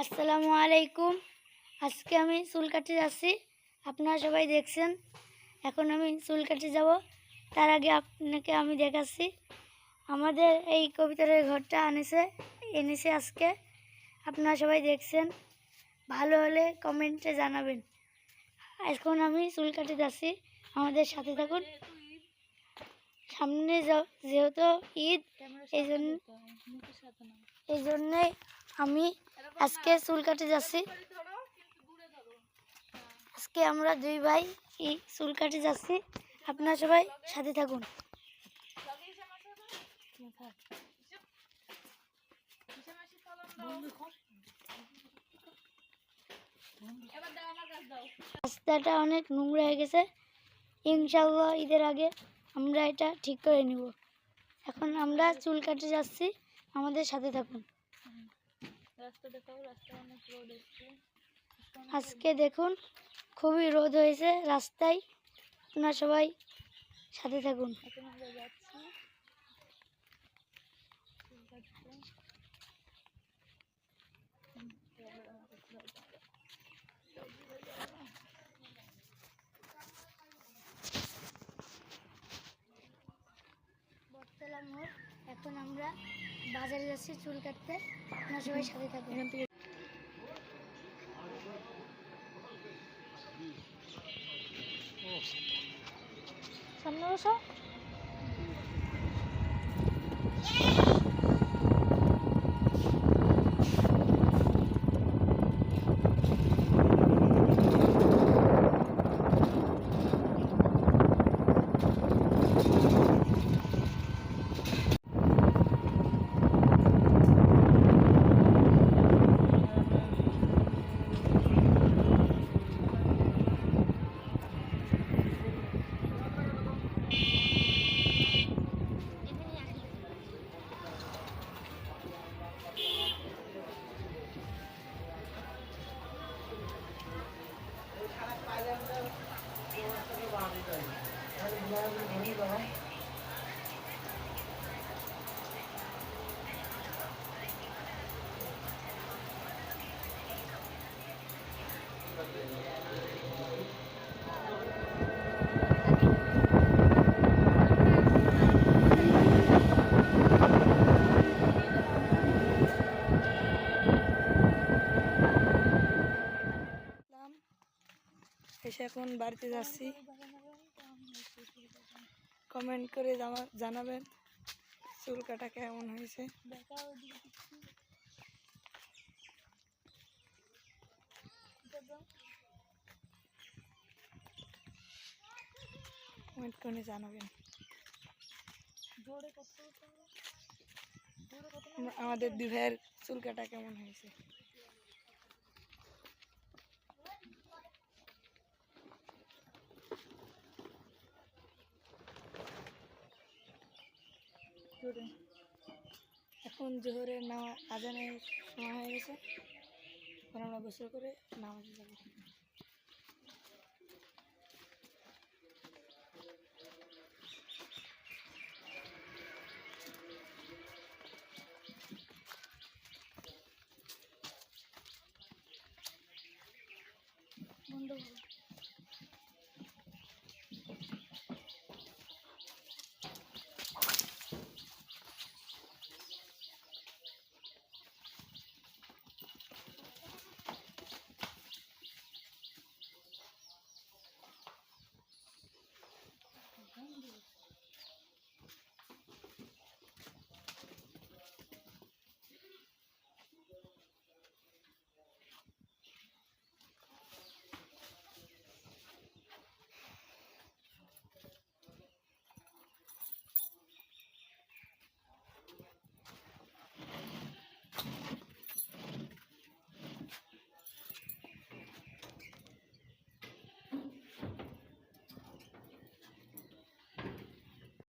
আসসালামু আলাইকুম। আজকে আমি চুল কাটতে যাচ্ছি আপনারা সবাই দেখছেন। এখন আমি চুল কাটতে যাব। তার আগে আপনাকে আমি দেখাচ্ছি। আমাদের এই কবিতার ঘরটা আনেছে এনেছে আজকে। আপনারা সবাই দেখছেন। ভালো হলে কমেন্টে জানাবেন। এখন আমি চুল কাটতে যাচ্ছি। আমাদের সাথে থাকুন। সামনে যেহেতু ঈদ, এই জন্য এই জন্যে আমি আজকে চুল কাটে যাচ্ছি। আজকে আমরা দুই ভাই এই চুল কাটে যাচ্ছি। আপনারা সবাই সাথে থাকুন। রাস্তাটা অনেক নোংরা হয়ে গেছে। ইনশাল্লাহ ঈদের আগে আমরা এটা ঠিক করে নিব। এখন আমরা চুল কাটে যাচ্ছি। আমাদের সাথে থাকুন। রাস্তা দেখাও রাস্তা অনেক রোড এসছে। আজকে দেখুন খুবই রোদ হয়েছে রাস্তায়। আপনার সবাই সাথে থাকুন। এখন আমরা যাচ্ছি। আমরা বাজারে যাচ্ছি চুল কাটতে। আপনার সবাই সাথে থাকবেন এখান থেকে সামনে বসো। এখন বাড়িতে যাচ্ছি। কমেন্ট করে জানাবেন চুল কাটা কেমন হয়েছে। কমেন্ট করে জানাবেন। আমাদের দুই ভাইয়ের চুল কাটা কেমন হয়েছে। জোরে এখন জোহরের নামা আজানের সময় হয়ে গেছে। এখন আমরা গোসল করে নামাজে যাব। বন্ধ